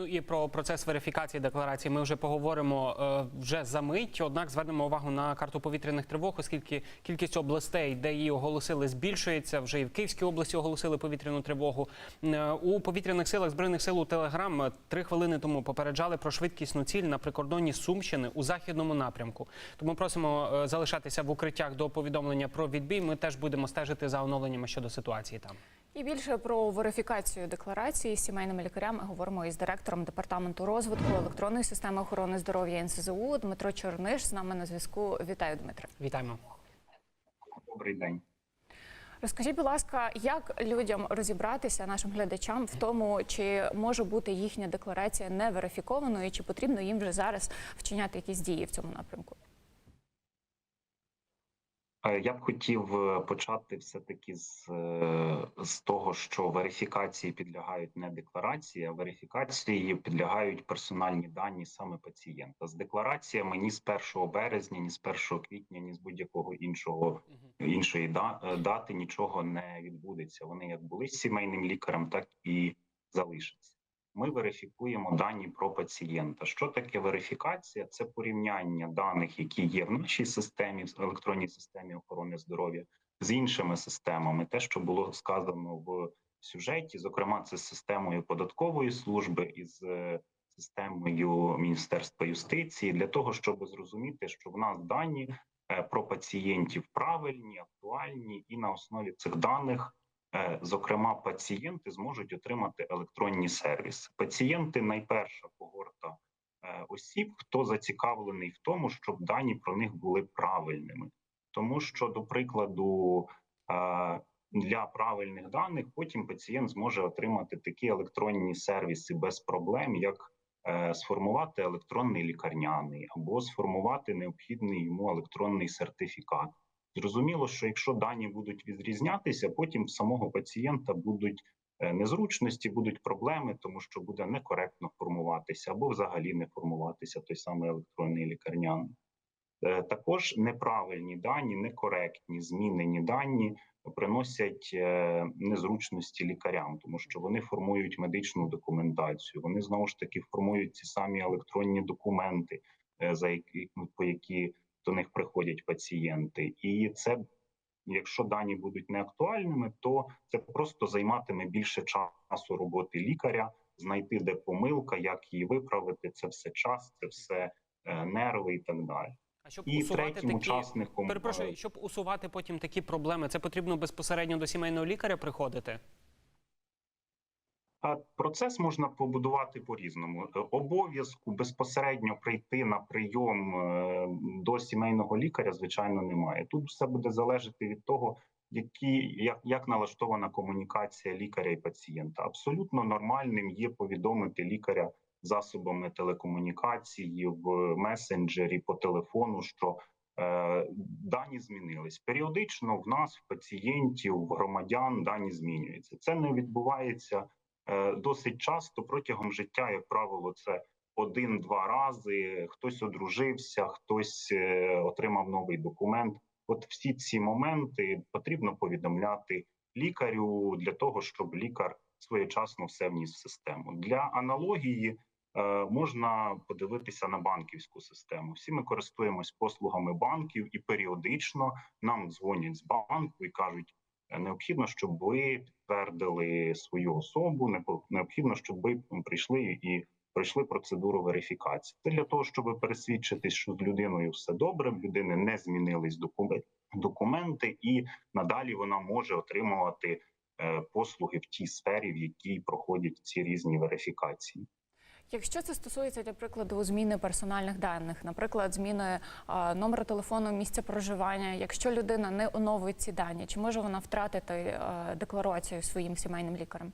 Ну і про процес верифікації декларації ми вже поговоримо е, вже за мить. Однак звернемо увагу на карту повітряних тривог, оскільки кількість областей, де її оголосили, збільшується. Вже і в Київській області оголосили повітряну тривогу. Е, У повітряних силах збройних сил у Телеграм е, три хвилини тому попереджали про швидкісну ціль на прикордонні Сумщини у західному напрямку. Тому просимо е, залишатися в укриттях до повідомлення про відбій. Ми теж будемо стежити за оновленнями щодо ситуації там. І більше про верифікацію декларації з сімейними лікарями говоримо із директором департаменту розвитку електронної системи охорони здоров'я НСЗУ Дмитро Чорниш з нами на зв'язку. Вітаю, Дмитре. Вітаємо. Добрий день. Розкажіть, будь ласка, як людям розібратися нашим глядачам в тому, чи може бути їхня декларація не верифікованою, чи потрібно їм вже зараз вчиняти якісь дії в цьому напрямку? Е, Я б хотів е, почати все-таки з, е, з того, що верифікації підлягають не декларації, а верифікації підлягають персональні дані саме пацієнта. З деклараціями ні з 1 березня, ні з 1 квітня, ні з будь-якого іншого іншої дати нічого не відбудеться. Вони як були з сімейним лікарем, так і залишаться. Ми верифікуємо дані про пацієнта. Що таке верифікація? Це порівняння даних, які є в нашій системі, в електронній системі охорони здоров'я, з іншими системами. Те, що було сказано в сюжеті, зокрема, це з системою податкової служби із е, системою Міністерства юстиції, для того, щоб зрозуміти, що в нас дані е, про пацієнтів правильні, актуальні, і на основі цих даних. Е, Зокрема, пацієнти зможуть отримати електронні сервіси. Пацієнти найперша когорта е, осіб, хто зацікавлений в тому, щоб дані про них були правильними, тому що, до прикладу, е, для правильних даних потім пацієнт зможе отримати такі електронні сервіси без проблем, як сформувати електронний лікарняний або сформувати необхідний йому електронний сертифікат. Зрозуміло, що якщо дані будуть відрізнятися, потім в самого пацієнта будуть е, незручності, будуть проблеми, тому що буде некоректно формуватися або взагалі не формуватися той самий електронний лікарняний. Е, Також неправильні дані, некоректні змінені дані приносять е, незручності лікарям, тому що вони формують медичну документацію. Вони знову ж таки формують ці самі електронні документи, за які по які до них приходять пацієнти, і це, якщо дані будуть неактуальними, то це просто займатиме більше часу роботи лікаря, знайти де помилка, як її виправити. Це все час, це все е, нерви і так далі. А щоб І усувати такі учасником перепрошую, е, щоб усувати потім такі проблеми, це потрібно безпосередньо до сімейного лікаря приходити. Процес можна побудувати по-різному. Е, Обов'язку безпосередньо прийти на прийом е, до сімейного лікаря, звичайно, немає. Тут все буде залежати від того, які як, як налаштована комунікація лікаря і пацієнта. Абсолютно нормальним є повідомити лікаря засобами телекомунікації в месенджері по телефону, що е, дані змінились. Періодично в нас, в пацієнтів, в громадян дані змінюються. Це не відбувається досить часто протягом життя, як правило, це один-два рази. Хтось одружився, хтось е, отримав новий документ. От всі ці моменти потрібно повідомляти лікарю для того, щоб лікар своєчасно все вніс в систему. Для аналогії е, можна подивитися на банківську систему. Всі ми користуємось послугами банків, і періодично нам дзвонять з банку і кажуть. «Е, Необхідно, щоб ви підтвердили свою особу. необхідно, щоб ви прийшли і пройшли процедуру верифікації. Це для того, щоб пересвідчитись, що з людиною все добре, в людини не змінились документи, і надалі вона може отримувати е, послуги в тій сфері, в якій проходять ці різні верифікації. Якщо це стосується для прикладу зміни персональних даних, наприклад, зміни а, номера телефону, місця проживання, якщо людина не оновить ці дані, чи може вона втратити декларацію своїм сімейним лікарем?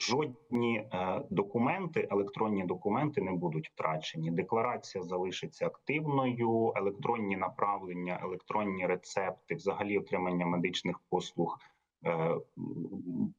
Жодні е, документи, електронні документи не будуть втрачені. Декларація залишиться активною. Електронні направлення, електронні рецепти, взагалі отримання медичних послуг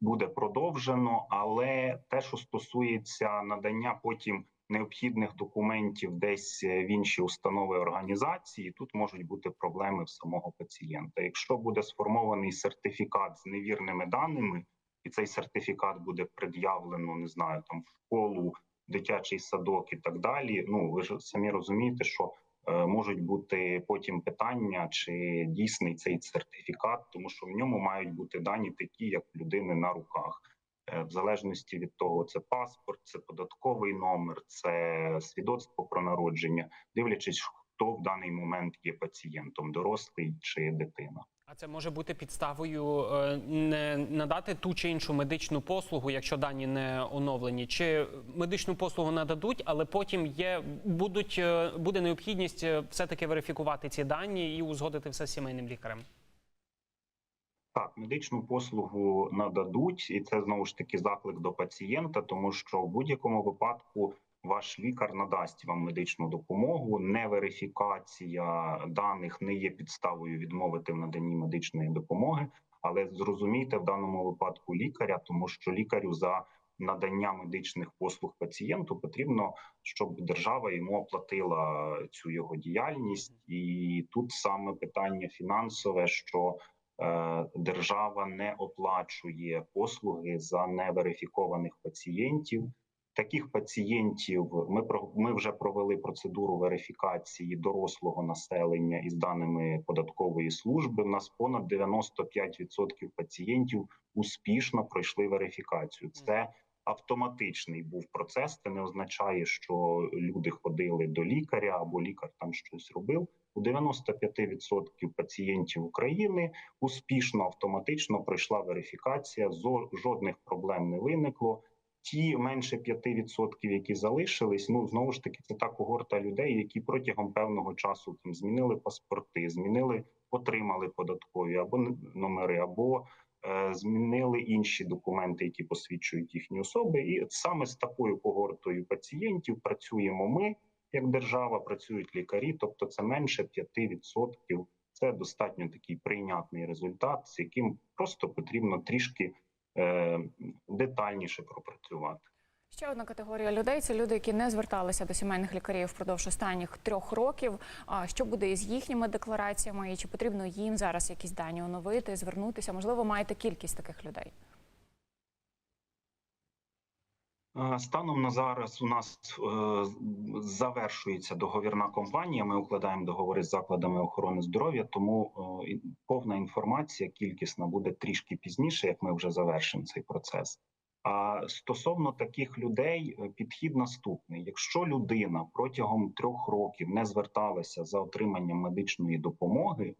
буде продовжено. Але те, що стосується надання потім необхідних документів десь е, в інші установи організації, тут можуть бути проблеми в самого пацієнта. Якщо буде сформований сертифікат з невірними даними і цей сертифікат буде пред'явлено, не знаю, там в школу, дитячий садок і так далі. Ну ви ж самі розумієте, що е, можуть бути потім питання, чи дійсний цей сертифікат, тому що в ньому мають бути дані такі, як людини на руках. Е, В залежності від того, це паспорт, це податковий номер, це свідоцтво про народження, дивлячись, хто в даний момент є пацієнтом, дорослий чи дитина. А це може бути підставою е, не надати ту чи іншу медичну послугу, якщо дані не оновлені, чи медичну послугу нададуть, але потім є будуть е, буде необхідність е, все-таки верифікувати ці дані і узгодити все з сімейним лікарем. Так, медичну послугу нададуть, і це знову ж таки заклик до пацієнта, тому що в будь-якому випадку ваш лікар надасть вам медичну допомогу. Неверифікація даних не є підставою відмовити в наданні медичної допомоги, але зрозумійте в даному випадку лікаря, тому що лікарю за надання медичних послуг пацієнту потрібно, щоб держава йому оплатила цю його діяльність, і тут саме питання фінансове, що е, держава не оплачує послуги за неверифікованих пацієнтів. Таких пацієнтів ми про ми вже провели процедуру верифікації дорослого населення із даними податкової служби. У нас понад 95% пацієнтів успішно пройшли верифікацію. Це автоматичний був процес. Це не означає, що люди ходили до лікаря або лікар там щось робив. У 95% пацієнтів України успішно автоматично пройшла верифікація. жодних проблем не виникло. Ті менше 5%, які залишились, ну знову ж таки, це та когорта людей, які протягом певного часу там змінили паспорти, змінили, отримали податкові або номери, або е, змінили інші документи, які посвідчують їхні особи. І саме з такою когортою пацієнтів працюємо ми, як держава, працюють лікарі, тобто це менше 5%. Це достатньо такий прийнятний результат, з яким просто потрібно трішки детальніше пропрацювати. Ще одна категорія людей це люди, які не зверталися до сімейних лікарів впродовж останніх трьох років. А що буде із їхніми деклараціями, і чи потрібно їм зараз якісь дані оновити, звернутися? Можливо, маєте кількість таких людей. Е, Станом на зараз у нас е, завершується договірна компанія. Ми укладаємо договори з закладами охорони здоров'я, тому е, повна інформація кількісна буде трішки пізніше, як ми вже завершимо цей процес. А стосовно таких людей, е, підхід наступний: якщо людина протягом трьох років не зверталася за отриманням медичної допомоги,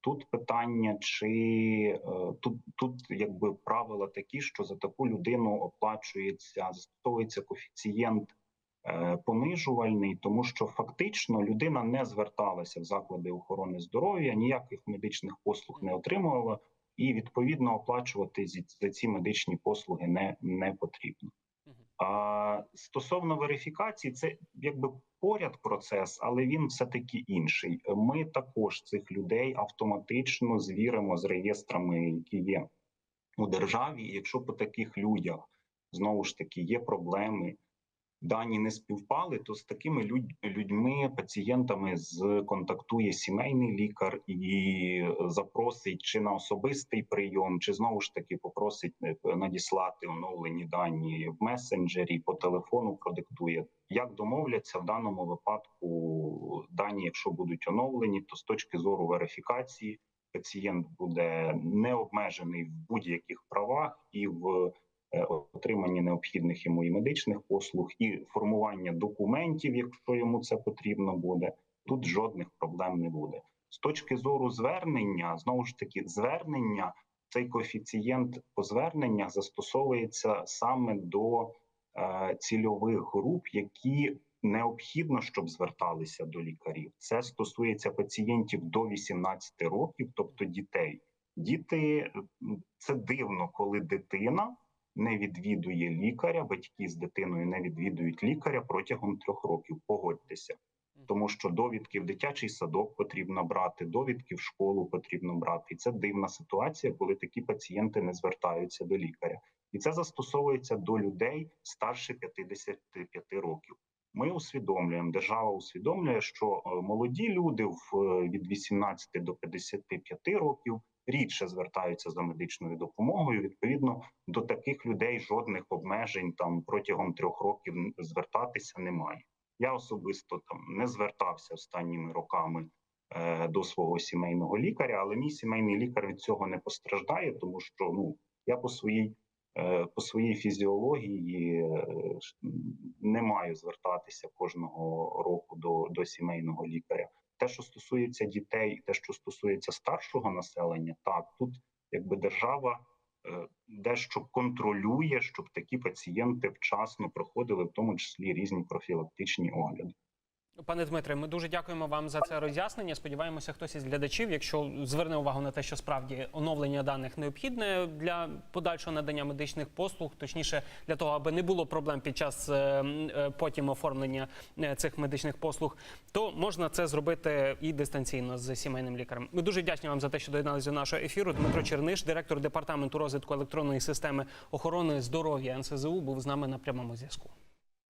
Тут питання, чи е, тут, тут якби правила такі, що за таку людину оплачується, застосовується коефіцієнт е, понижувальний, тому що фактично людина не зверталася в заклади охорони здоров'я, ніяких медичних послуг не отримувала, і відповідно оплачувати за ці медичні послуги не, не потрібно. Стосовно верифікації, це якби поряд процес, але він все таки інший. Ми також цих людей автоматично звіримо з реєстрами, які є у державі. Якщо по таких людях знову ж таки є проблеми, дані не співпали, то з такими людь- людьми, пацієнтами контактує сімейний лікар і запросить чи на особистий прийом, чи знову ж таки попросить е, надіслати оновлені дані в месенджері, по телефону продиктує. Як домовляться в даному випадку дані, якщо будуть оновлені, то з точки зору верифікації пацієнт буде не обмежений в будь-яких правах і в е, отриманні необхідних йому і медичних послуг, і формування документів, якщо йому це потрібно буде. Тут жодних проблем не буде. З точки зору звернення, знову ж таки, звернення цей коефіцієнт по зверненнях застосовується саме до е, цільових груп, які необхідно, щоб зверталися до лікарів. Це стосується пацієнтів до 18 років, тобто дітей. Діти це дивно, коли дитина не відвідує лікаря, батьки з дитиною не відвідують лікаря протягом трьох років. Погодьтеся, тому що довідки в дитячий садок потрібно брати, довідки в школу потрібно брати. І це дивна ситуація, коли такі пацієнти не звертаються до лікаря, і це застосовується до людей старше 55 років. Ми усвідомлюємо, держава усвідомлює, що е, молоді люди в е, від 18 до 55 років рідше звертаються за медичною допомогою. Відповідно, до таких людей жодних обмежень там протягом трьох років звертатися немає. Я особисто там не звертався останніми роками е, до свого сімейного лікаря, але мій сімейний лікар від цього не постраждає, тому що ну я по своїй по своїй фізіології е, не маю звертатися кожного року до, до сімейного лікаря. Те, що стосується дітей, те, що стосується старшого населення, так тут якби держава е, дещо контролює, щоб такі пацієнти вчасно проходили, в тому числі різні профілактичні огляди. Пане Дмитре, ми дуже дякуємо вам за це роз'яснення. Сподіваємося, хтось із глядачів, якщо зверне увагу на те, що справді оновлення даних необхідне для подальшого надання медичних послуг, точніше для того, аби не було проблем під час е, е, потім оформлення е, цих медичних послуг, то можна це зробити і дистанційно з сімейним лікарем. Ми дуже вдячні вам за те, що доєдналися до нашого ефіру. Дмитро Черниш, директор департаменту розвитку електронної системи охорони здоров'я НСЗУ, був з нами на прямому зв'язку.